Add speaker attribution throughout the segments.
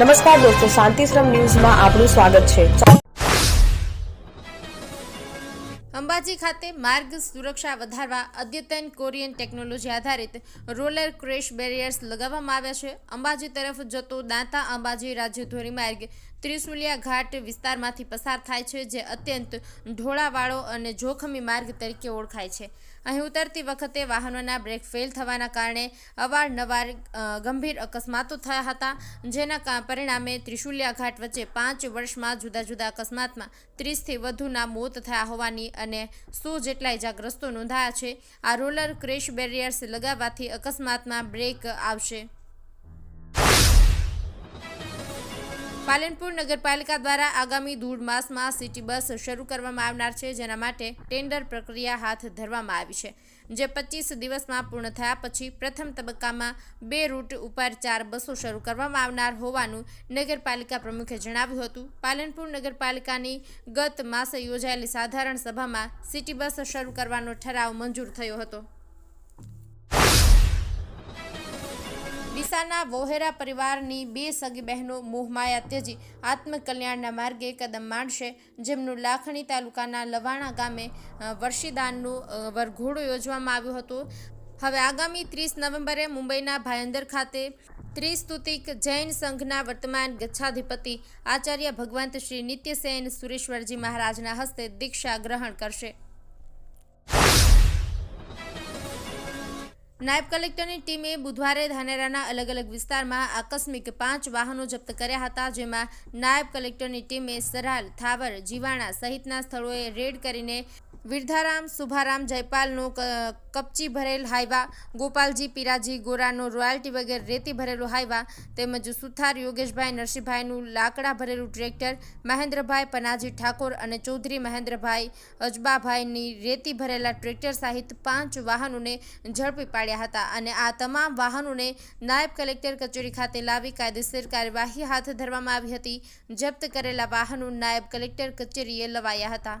Speaker 1: નમસ્કાર દોસ્તો, શાંતિશ્રમ ન્યૂઝમાં આપનું સ્વાગત છે.
Speaker 2: અંબાજી ખાતે માર્ગ સુરક્ષા વધારવા અદ્યતન કોરિયન ટેકનોલોજી આધારિત રોલર ક્રેશ બેરિયર્સ લગાવવામાં આવ્યા છે. અંબાજી તરફ જતો દાંતા અંબાજી રાજ્ય ધોરીમાર્ગ ત્રિશુલિયા ઘાટ વિસ્તારમાંથી પસાર થાય છે, જે અત્યંત ઢોળાવાળો અને જોખમી માર્ગ તરીકે ઓળખાય છે. અહીં ઉતરતી વખતે વાહનોના બ્રેક ફેલ થવાના કારણે અવારનવાર ગંભીર અકસ્માતો થયા હતા, જેના પરિણામે ત્રિશુલિયા ઘાટ વચ્ચે પાંચ વર્ષમાં જુદા જુદા અકસ્માતમાં ત્રીસથી વધુના મોત થયા હોવાની અને સો જેટલા ઇજાગ્રસ્તો નોંધાયા છે. આ રોલર ક્રેશ બેરિયર્સ લગાવવાથી અકસ્માતમાં બ્રેક આવશે. પાલનપુર નગરપાલિકા દ્વારા આગામી ધૂળ માસમાં સિટી બસ શરૂ કરવામાં આવનાર છે, જેના માટે ટેન્ડર પ્રક્રિયા હાથ ધરવામાં આવી છે, જે પચીસ દિવસમાં પૂર્ણ થયા પછી પ્રથમ તબક્કામાં બે રૂટ ઉપર ચાર બસો શરૂ કરવામાં આવનાર હોવાનું નગરપાલિકા પ્રમુખે જણાવ્યું હતું. પાલનપુર નગરપાલિકાની ગત માસે યોજાયેલી સાધારણ સભામાં સિટી બસ શરૂ કરવાનો ઠરાવ મંજૂર થયો હતો. ડીસાના વોહેરા પરિવારની બે સગી બહેનો મોહમાયા ત્યજી. આત્મકલ્યાણના માર્ગે કદમ માંડશે. જેમનું લાખણી તાલુકાના લવાણા ગામે વર્ષીદાનનું વરઘોડો યોજવામાં આવ્યો હતો. હવે આગામી ત્રીસ નવેમ્બરે મુંબઈના ભાયંદર ખાતે ત્રિસ્તુતિક જૈન સંઘના વર્તમાન ગચ્છાધિપતિ આચાર્ય ભગવંત શ્રી નિત્યસેન સુરેશ્વરજી મહારાજના હસ્તે દીક્ષા ગ્રહણ કરશે. નાયબ કલેક્ટરની ટીમે બુધવારે ધાનેરાના અલગ અલગ વિસ્તારમાં આકસ્મિક પાંચ વાહનો જપ્ત કર્યા હતા, જેમાં નાયબ કલેક્ટરની ટીમે સરાલ, થાવર, જીવાણા સહિતના સ્થળોએ રેડ કરીને વિરધારામ, સુભારામ, જયપાલનો કપચી ભરેલ હાઈવા, ગોપાલજી, પીરાજી, ગોરાનો રોયલ્ટી વગેરે રેતી ભરેલો હાઈવા તેમજ સુથાર યોગેશભાઈ, નરસિંહભાઈનું લાકડા ભરેલું ટ્રેક્ટર, મહેન્દ્રભાઈ પનાજી ઠાકોર અને ચૌધરી મહેન્દ્રભાઈ અજબાભાઈની રેતી ભરેલા ટ્રેક્ટર સહિત પાંચ વાહનોને ઝડપી પાડ્યા હતા અને આ તમામ વાહનોને નાયબ કલેક્ટર કચેરી ખાતે લાવી કાયદેસર કાર્યવાહી હાથ ધરવામાં આવી હતી. જપ્ત કરેલા વાહનો નાયબ કલેક્ટર કચેરીએ લવાયા હતા.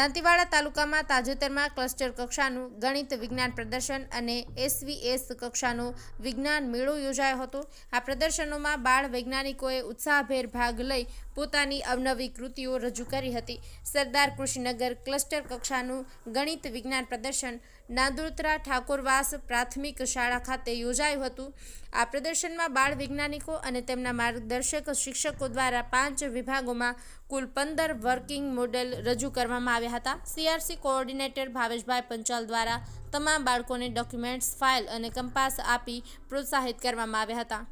Speaker 2: Dantiwada તાલુકામાં તાજેતરમાં ક્લસ્ટર કક્ષાનું ગણિત વિજ્ઞાન પ્રદર્શન અને એસવીએસ કક્ષાનો વિજ્ઞાન મેળો યોજાયો હતો. આ પ્રદર્શનોમાં બાળ વૈજ્ઞાનિકોએ ઉત્સાહભેર ભાગ લઈ પોતાની અવનવી કૃતિઓ રજૂ કરી હતી. સરદાર કૃષિનગર ક્લસ્ટર કક્ષાનું ગણિત વિજ્ઞાન પ્રદર્શન નાંદોત્રા ઠાકોરવાસ પ્રાથમિક શાળા ખાતે યોજાયું હતું. આ પ્રદર્શનમાં બાળ વૈજ્ઞાનિકો અને તેમના માર્ગદર્શક શિક્ષકો દ્વારા પાંચ વિભાગોમાં કુલ પંદર વર્કિંગ મોડેલ રજૂ કરવામાં આવ્યા હતા. સીઆરસી કોઓર્ડિનેટર ભાવેશભાઈ પંચાલ દ્વારા તમામ બાળકોને ડોક્યુમેન્ટ્સ, ફાઇલ અને કંપાસ આપી પ્રોત્સાહિત કરવામાં આવ્યા હતા.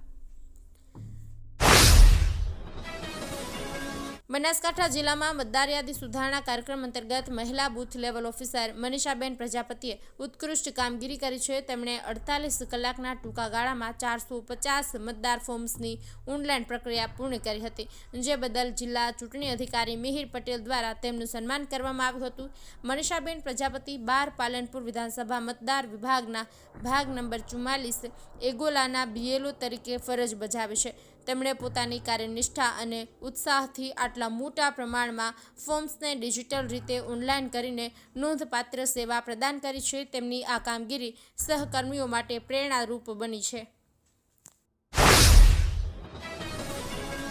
Speaker 2: બનાસકાંઠા જિલ્લામાં મતદાર યાદી સુધારણા કાર્યક્રમ અંતર્ગત મહિલા બૂથ લેવલ ઓફિસર મનીષાબેન પ્રજાપતિએ ઉત્કૃષ્ટ કામગીરી કરી છે. તેમણે અડતાલીસ કલાકના ટૂંકા ગાળામાં ચારસો પચાસ મતદાર ફોર્મ્સની ઓનલાઈન પ્રક્રિયા પૂર્ણ કરી હતી. જે બદલ જિલ્લા ચૂંટણી અધિકારી મિહિર પટેલ દ્વારા તેમનું સન્માન કરવામાં આવ્યું હતું. મનીષાબેન પ્રજાપતિ બાર પાલનપુર વિધાનસભા મતદાર વિભાગના ભાગ નંબર ચુમ્માલીસ એગોલાના બીએલઓ તરીકે ફરજ બજાવે છે. તેમણે પોતાની કાર્યનિષ્ઠા અને ઉત્સાહથી આટલા મોટા પ્રમાણમાં ફોર્મ્સને ડિજિટલ રીતે ઓનલાઈન કરીને નોંધપાત્ર સેવા પ્રદાન કરી છે, તેમની આ કામગીરી સહકર્મીઓ માટે પ્રેરણારૂપ બની છે.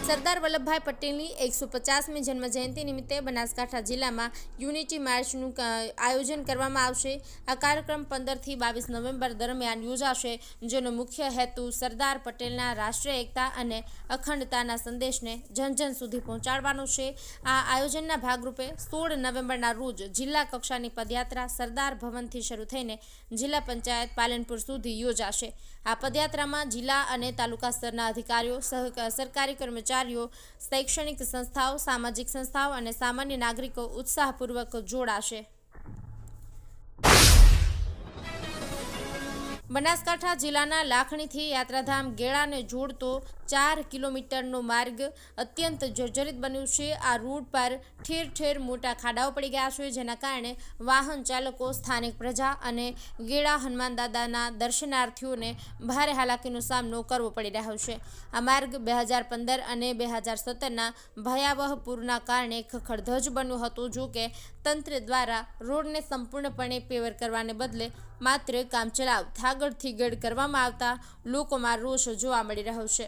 Speaker 2: સરદાર વલ્લભભાઈ પટેલની એકસો પચાસમી જન્મજયંતિ નિમિત્તે બનાસકાંઠા જિલ્લામાં યુનિટી માર્ચનું આયોજન કરવામાં આવશે. આ કાર્યક્રમ પંદરથી બાવીસ નવેમ્બર દરમિયાન યોજાશે, જેનો મુખ્ય હેતુ સરદાર પટેલના રાષ્ટ્રીય એકતા અને અખંડતાના સંદેશને જન જન સુધી પહોંચાડવાનો છે. આ આયોજનના ભાગરૂપે સોળ નવેમ્બરના રોજ જિલ્લા કક્ષાની પદયાત્રા સરદાર ભવનથી શરૂ થઈને જિલ્લા પંચાયત પાલનપુર સુધી યોજાશે. આ પદયાત્રામાં જિલ્લા અને તાલુકા સ્તરના અધિકારીઓ સરકારી સરકારી કર્મચારીઓ, શૈક્ષણિક સંસ્થાઓ, સામાજિક સંસ્થાઓ અને સામાન્ય નાગરિકો ઉત્સાહપૂર્વક જોડાશે. બનાસકાંઠા જિલ્લાના લાખણીથી યાત્રાધામ ગેળાને જોડતો ચાર કિલોમીટરનો માર્ગ અત્યંત જર્જરિત બન્યું છે. આ રૂટ પર ઠેર ઠેર મોટા ખાડાઓ પડી ગયા છે, જેના કારણે વાહન ચાલકો, સ્થાનિક પ્રજા અને ગેળા હનુમાન દાદાના દર્શનાર્થીઓને ભારે હાલાકીનો સામનો કરવો પડી રહ્યો છે. આ માર્ગ બે હજાર પંદર અને બે હજાર સત્તરના ભયાવહ પૂરના કારણે ખખડધજ બન્યું હતું, જો કે તંત્ર દ્વારા રોડને સંપૂર્ણપણે પેવર કરવાને બદલે માત્ર કામચલાઉ થાગડથી ગેડ કરવામાં આવતા લોકોમાં રોષ જોવા મળી રહ્યો છે.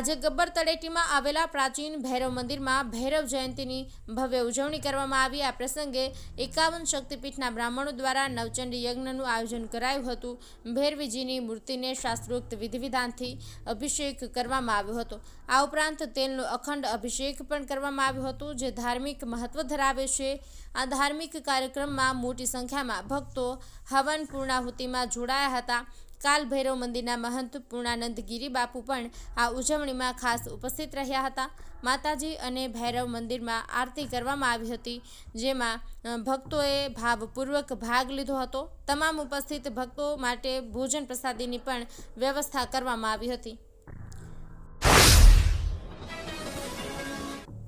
Speaker 2: આજે ગબ્બર તળેટીમાં આવેલા પ્રાચીન ભૈરવ મંદિરમાં ભૈરવ જયંતીની ભવ્ય ઉજવણી કરવામાં આવી. આ પ્રસંગે એકાવન શક્તિપીઠના બ્રાહ્મણો દ્વારા નવચંડી યજ્ઞનું આયોજન કરાયું હતું. ભૈરવીજીની મૂર્તિને શાસ્ત્રોક્ત વિધિવિધાનથી અભિષેક કરવામાં આવ્યો હતો. આ ઉપરાંત તેલનો અખંડ અભિષેક પણ કરવામાં આવ્યો હતો, જે ધાર્મિક મહત્વ ધરાવે છે. આ ધાર્મિક કાર્યક્રમમાં મોટી સંખ્યામાં ભક્તો હવન પૂર્ણાહુતિમાં જોડાયા હતા. કાલ ભૈરવ મંદિરના મહંત પૂર્ણાનંદ ગિરી પણ આ ઉજવણીમાં ખાસ ઉપસ્થિત રહ્યા હતા. માતાજી અને ભૈરવ મંદિરમાં આરતી કરવામાં આવી હતી, જેમાં ભક્તોએ ભાવપૂર્વક ભાગ લીધો હતો. તમામ ઉપસ્થિત ભક્તો માટે ભોજન પ્રસાદીની પણ વ્યવસ્થા કરવામાં આવી હતી.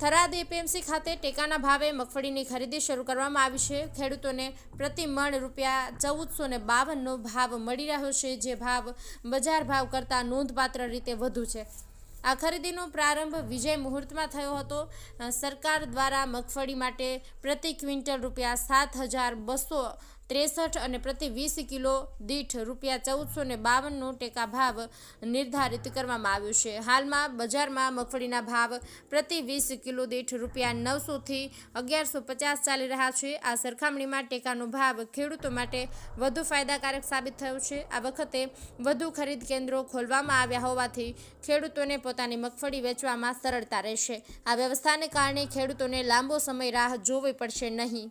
Speaker 2: થરાદ એપીએમસી ખાતે ટેકાના ભાવે મગફળીની ખરીદી શરૂ કરવામાં આવી છે. ખેડૂતોને પ્રતિ મણ રૂપિયા ચૌદસો ને બાવનનો ભાવ મળી રહ્યો છે, જે ભાવ બજાર ભાવ કરતાં નોંધપાત્ર રીતે વધુ છે. આ ખરીદીનો પ્રારંભ વિજય મુહૂર્તમાં થયો હતો. સરકાર દ્વારા મગફળી માટે પ્રતિ ક્વિન્ટલ રૂપિયા સાત હજાર બસો ત્રેસઠ અને પ્રતિ વીસ કિલો દીઠ રૂપિયા ચૌદસો ને બાવનનો ટેકા ભાવ નિર્ધારિત કરવામાં આવ્યો છે. હાલમાં બજારમાં મગફળીના ભાવ પ્રતિ વીસ કિલો દીઠ રૂપિયા નવસોથી અગિયારસો પચાસ ચાલી રહ્યા છે. આ સરખામણીમાં ટેકાનો ભાવ ખેડૂતો માટે વધુ ફાયદાકારક સાબિત થયો છે. આ વખતે વધુ ખરીદ કેન્દ્રો ખોલવામાં આવ્યા હોવાથી ખેડૂતોને પોતાની મગફળી વેચવામાં સરળતા રહેશે. આ વ્યવસ્થાને કારણે ખેડૂતોને લાંબો સમય રાહ જોવી પડશે નહીં.